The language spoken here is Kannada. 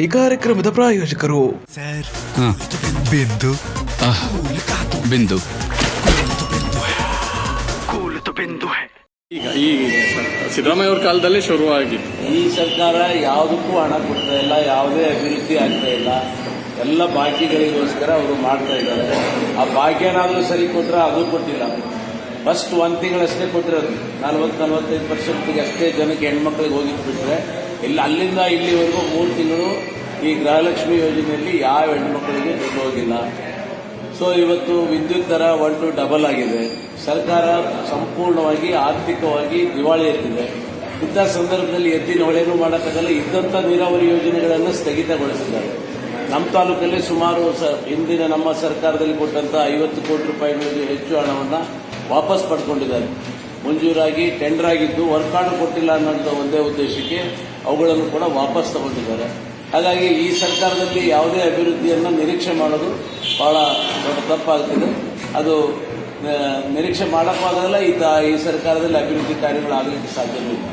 ಈ ಕಾರ್ಯಕ್ರಮದ ಪ್ರಾಯೋಜಕರು. ಹಾಂ. ಬಿಂದು. ಬಿಂದು. ಈಗ ಈ ಸಿದ್ದರಾಮಯ್ಯ ಅವ್ರ ಕಾಲದಲ್ಲೇ ಶುರುವಾಗಿತ್ತು. ಈ ಸರ್ಕಾರ ಯಾವುದಕ್ಕೂ ಹಣ ಕೊಡ್ತಾ ಇಲ್ಲ ಯಾವುದೇ ಅಭಿವೃದ್ಧಿ ಆಗ್ತಾ ಇಲ್ಲ. ಎಲ್ಲ ಬಾಕಿಗಳಿಗೋಸ್ಕರ ಅವರು ಮಾಡ್ತಾ ಇದ್ದಾರೆ. ಆ ಭಾಗ್ಯನಾದರೂ ಸರಿ ಕೊಟ್ಟರೆ ಅದು ಕೊಟ್ಟಿಲ್ಲ. ಫಸ್ಟ್ ಒಂದು ತಿಂಗಳಷ್ಟೇ ಕೊಟ್ಟಿರೋದು ನಲ್ವತ್ತು ನಲ್ವತ್ತೈದು ಪರ್ಸೆಂಟ್ಗೆ ಅಷ್ಟೇ ಜನಕ್ಕೆ ಹೆಣ್ಮಕ್ಳಿಗೆ ಹೋಗಿದ್ದು ಬಿಟ್ಟರೆ ಇಲ್ಲಿ ಅಲ್ಲಿಂದ ಇಲ್ಲಿವರೆಗೂ ಮೂರು ತಿಂಗಳು ಈ ಗೃಹಲಕ್ಷ್ಮಿ ಯೋಜನೆಯಲ್ಲಿ ಯಾವ ಹೆಣ್ಮಕ್ಳಿಗೆ ದುಡ್ಡು ಹೋಗಿಲ್ಲ ಸೊ ಇವತ್ತು ವಿದ್ಯುತ್ ದರ ಒನ್ ಟು ಡಬಲ್ ಆಗಿದೆ. ಸರ್ಕಾರ ಸಂಪೂರ್ಣವಾಗಿ, ಆರ್ಥಿಕವಾಗಿ ದಿವಾಳಿ ಎತ್ತಿದೆ. ಇಂಥ ಸಂದರ್ಭದಲ್ಲಿ ಎತ್ತಿನ ಹೊಳೆನೂ ಮಾಡೋಕ್ಕಾಗಲ್ಲ. ಇದ್ದಂಥ ನೀರಾವರಿ ಯೋಜನೆಗಳನ್ನು ಸ್ಥಗಿತಗೊಳಿಸಿದ್ದಾರೆ. ನಮ್ಮ ತಾಲೂಕಲ್ಲಿ ಸುಮಾರು ಸ, ಹಿಂದಿನ ನಮ್ಮ ಸರ್ಕಾರದಲ್ಲಿ ಕೊಟ್ಟಂತ ಐವತ್ತು ಕೋಟಿ ರೂಪಾಯಿಗಳಿಗೂ ಹೆಚ್ಚು ಹಣವನ್ನು ವಾಪಸ್ ಪಡ್ಕೊಂಡಿದ್ದಾರೆ. ಮಂಜೂರಾಗಿ ಟೆಂಡರ್ ಆಗಿದ್ದು ವರ್ಕ್ ಆರ್ಡರ್ ಕೊಟ್ಟಿಲ್ಲ ಅನ್ನೋಂಥ ಒಂದೇ ಉದ್ದೇಶಕ್ಕೆ ಅವುಗಳನ್ನು ಕೂಡ ವಾಪಸ್ ತಗೊಂಡಿದ್ದಾರೆ. ಹಾಗಾಗಿ ಈ ಸರ್ಕಾರದಲ್ಲಿ ಯಾವುದೇ ಅಭಿವೃದ್ಧಿಯನ್ನು ನಿರೀಕ್ಷೆ ಮಾಡೋದು ಬಹಳ ದೊಡ್ಡ ತಪ್ಪಾಗ್ತಿದೆ. ಅದು ನಿರೀಕ್ಷೆ ಮಾಡೋಕ್ಕಾಗಲ್ಲ, ಈ ಸರ್ಕಾರದಲ್ಲಿ ಅಭಿವೃದ್ಧಿ ಕಾರ್ಯಗಳು ಆಗಲಿಕ್ಕೆ ಸಾಧ್ಯವೂ ಇಲ್ಲ